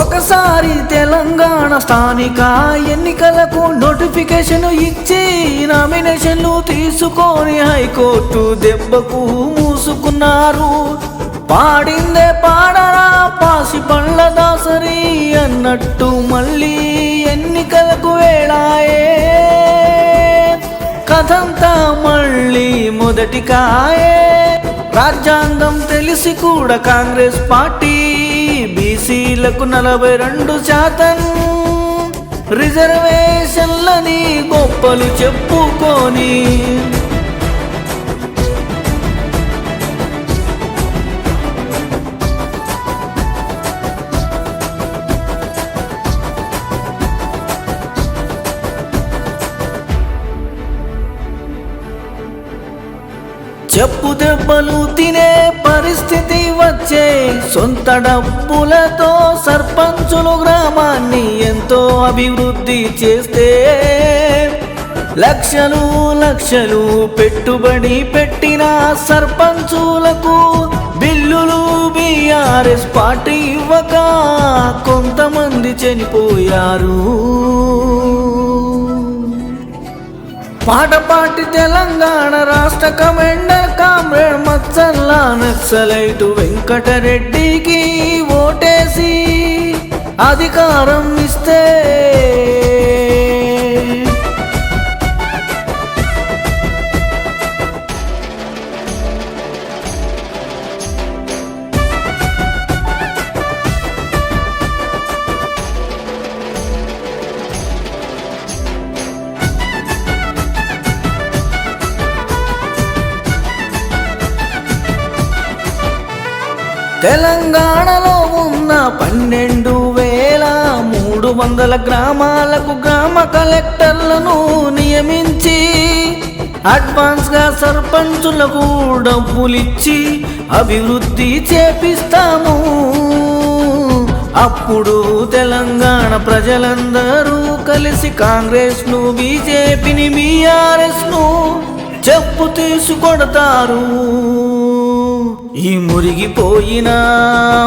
ఒకసారి తెలంగాణ స్థానిక ఎన్నికలకు నోటిఫికేషన్ ఇచ్చి నామినేషన్లు తీసుకొని హైకోర్టు దెబ్బకు మూసుకున్నారు. పాడిందే పాడరా పాసి పండ్ల దాసరి అన్నట్టు మళ్ళీ ఎన్నికలకు వేళాయే. కథంతా మళ్ళీ మొదటి కాయే రాజ్యాంగం తెలిసి కూడా కాంగ్రెస్ పార్టీ బీసీలకు నలభై రెండు శాతం. రిజర్వేషన్లని గొప్పలు చెప్పుకొని. చెప్పు దెబ్బలు తినే సొంత డబ్బులతో సర్పంచులు గ్రామాన్ని ఎంతో అభివృద్ధి చేస్తే లక్షలు లక్షలు పెట్టుబడి పెట్టిన సర్పంచులకు బిల్లులు బీఆర్ఎస్ పార్టీ ఇవ్వక కొంతమంది చనిపోయారు. పాటపాటి తెలంగాణ రాష్ట్ర కమాండర్ కామ్రేడ్ మత్సల్లా నక్సలైటు వెంకటరెడ్డికి ఓటేసి అధికారం ఇస్తే తెలంగాణలో ఉన్న పన్నెండు వేల మూడు వందల గ్రామాలకు గ్రామ కలెక్టర్లను నియమించి అడ్వాన్స్గా సర్పంచులకు డబ్బులిచ్చి అభివృద్ధి చేపిస్తాము. అప్పుడు తెలంగాణ ప్రజలందరూ కలిసి కాంగ్రెస్ను బీజేపీని బీఆర్ఎస్ను చెప్పు తీసుకొడతారు ఈ మురిగిపోయిన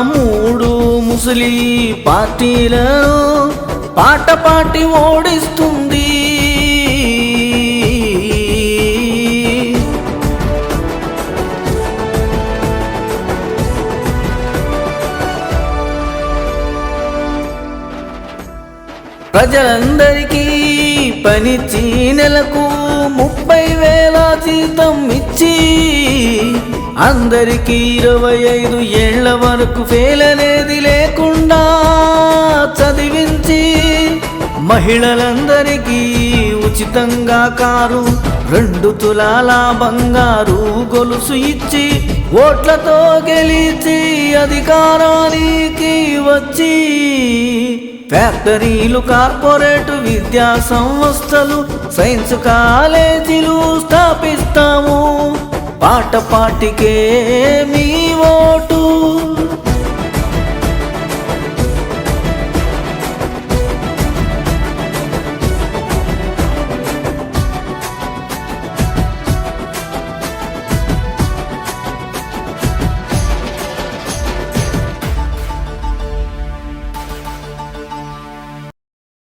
మూడు ముసలి పార్టీలను పాట పాటి ఓడిస్తుంది. ప్రజలందరికీ పనిచ్చి నెలకు ముప్పై వేల జీతం ఇచ్చి అందరికీ ఇరవై ఐదు ఏళ్ళ వరకు ఫెయిల్ అనేది లేకుండా చదివించి మహిళలందరికీ ఉచితంగా కారు రెండు తులాల బంగారు గొలుసు ఇచ్చి ఓట్లతో గెలిచి అధికారానికి వచ్చి ఫ్యాక్టరీలు కార్పొరేట్ విద్యా సంస్థలు సైన్స్ కాలేజీలు స్థాపిస్తాము. పాట పాటికే మీ ఓటు